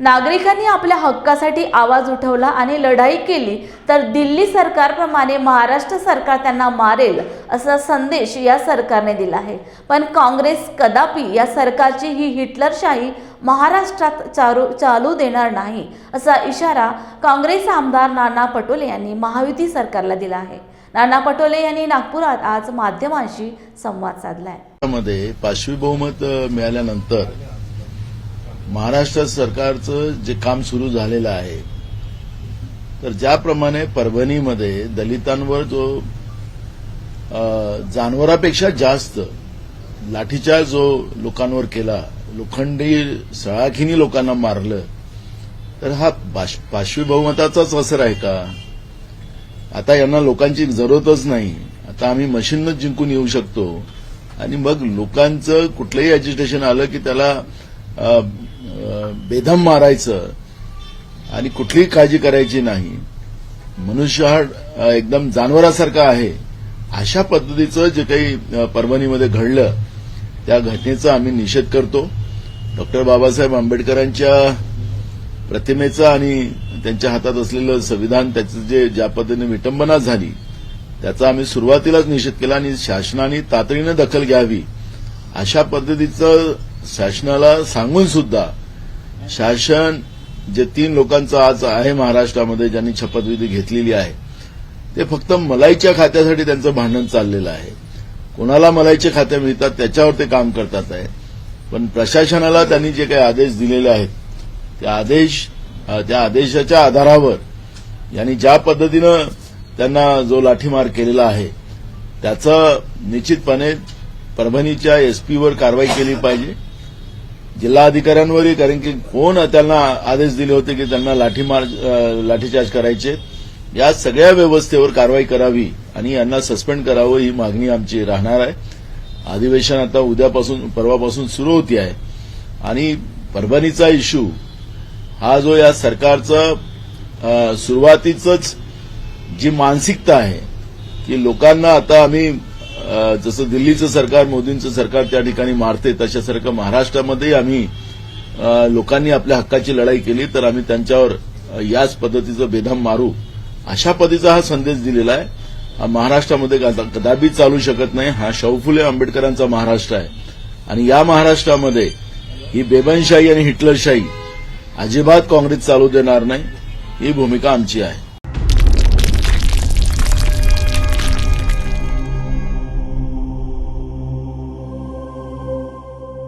नागरिकांनी आपल्या हक्कासाठी आवाज उठवला आणि लढाई केली तर दिल्ली सरकारप्रमाणे महाराष्ट्र सरकार त्यांना मारेल असा संदेश या सरकारने दिला आहे. पण काँग्रेस कदापि या सरकारची ही हिटलरशाही महाराष्ट्रात चालू चालू देणार नाही असा इशारा काँग्रेस आमदार नाना पटोले यांनी महायुती सरकारला दिला आहे. नाना पटोले यांनी नागपुरात आज माध्यमांशी संवाद साधलाय. मध्ये बहुमत मिळाल्यानंतर महाराष्ट्र सरकारचं जे काम सुरू झालेलं आहे तर ज्याप्रमाणे परभणीमध्ये दलितांवर जो जानवरापेक्षा जास्त लाठीचार जो लोकांवर केला लोखंडी सळाखीनी लोकांना मारलं तर हा पाश- असर आहे का? आता यांना लोकांची जरूरतच नाही. आता आम्ही मशीनच जिंकून येऊ शकतो. आणि मग लोकांचं कुठलंही अजिटेशन आलं की त्याला बेदम मारायचं आणि कुठलीही काळजी करायची नाही. मनुष्य हा एकदम जानवरासारखा आहे. अशा पद्धतीचं जे काही परभणीमध्ये घडलं त्या घटनेचा आम्ही निषेध करतो. डॉक्टर बाबासाहेब आंबेडकरांच्या प्रतिमेचं आणि त्यांच्या हातात असलेलं संविधान त्याचं जे ज्या पद्धतीने विटंबना झाली त्याचा आम्ही सुरुवातीलाच निषेध केला आणि शासनाने तातडीनं दखल घ्यावी. अशा पद्धतीचं शासनाला सांगून सुद्धा शासन जे तीन लोकांचं आज आहे महाराष्ट्रामध्ये ज्यांनी शपथविधी घेतलेली आहे ते फक्त मलाईच्या खात्यासाठी त्यांचं भांडण चाललेलं आहे. कोणाला मलाईचे खाते मिळतात त्याच्यावर ते काम करतात आहे. पण प्रशासनाला त्यांनी जे काही आदेश दिलेले आहेत ते आदेश त्या आदेशाच्या आधारावर यांनी ज्या पद्धतीनं त्यांना जो लाठीमार केलेला आहे त्याचं निश्चितपणे परभणीच्या एसपीवर कारवाई केली पाहिजे. जिल्हाधिकाऱ्यांवरही कारण की कोण त्यांना आदेश दिले होते की त्यांना लाठीमार लाठीचार्ज करायचे या सगळ्या व्यवस्थेवर कारवाई करावी आणि यांना सस्पेंड करावं ही मागणी आमची राहणार आहे. अधिवेशन आता उद्यापासून परवापासून सुरू होती आहे. आणि परभणीचा इश्यू हा जो या सरकारचा सुरुवातीच जी मानसिकता आहे की लोकांना आता आम्ही जसं दिल्लीचं सरकार मोदींचं सरकार त्या ठिकाणी मारते तशासारखं महाराष्ट्रामध्ये आम्ही लोकांनी आपल्या हक्काची लढाई केली तर आम्ही त्यांच्यावर याच पद्धतीचं बेधाम मारू अशा पद्धतीचा हा संदेश दिलेला आहे. महाराष्ट्रामध्ये कदा- चालू शकत नाही. हा शौफुले आंबेडकरांचा महाराष्ट्र आहे. आणि या महाराष्ट्रामध्ये ही बेबनशाही आणि हिटलरशाही अजिबात काँग्रेस चालू देणार नाही. ही भूमिका आमची आहे.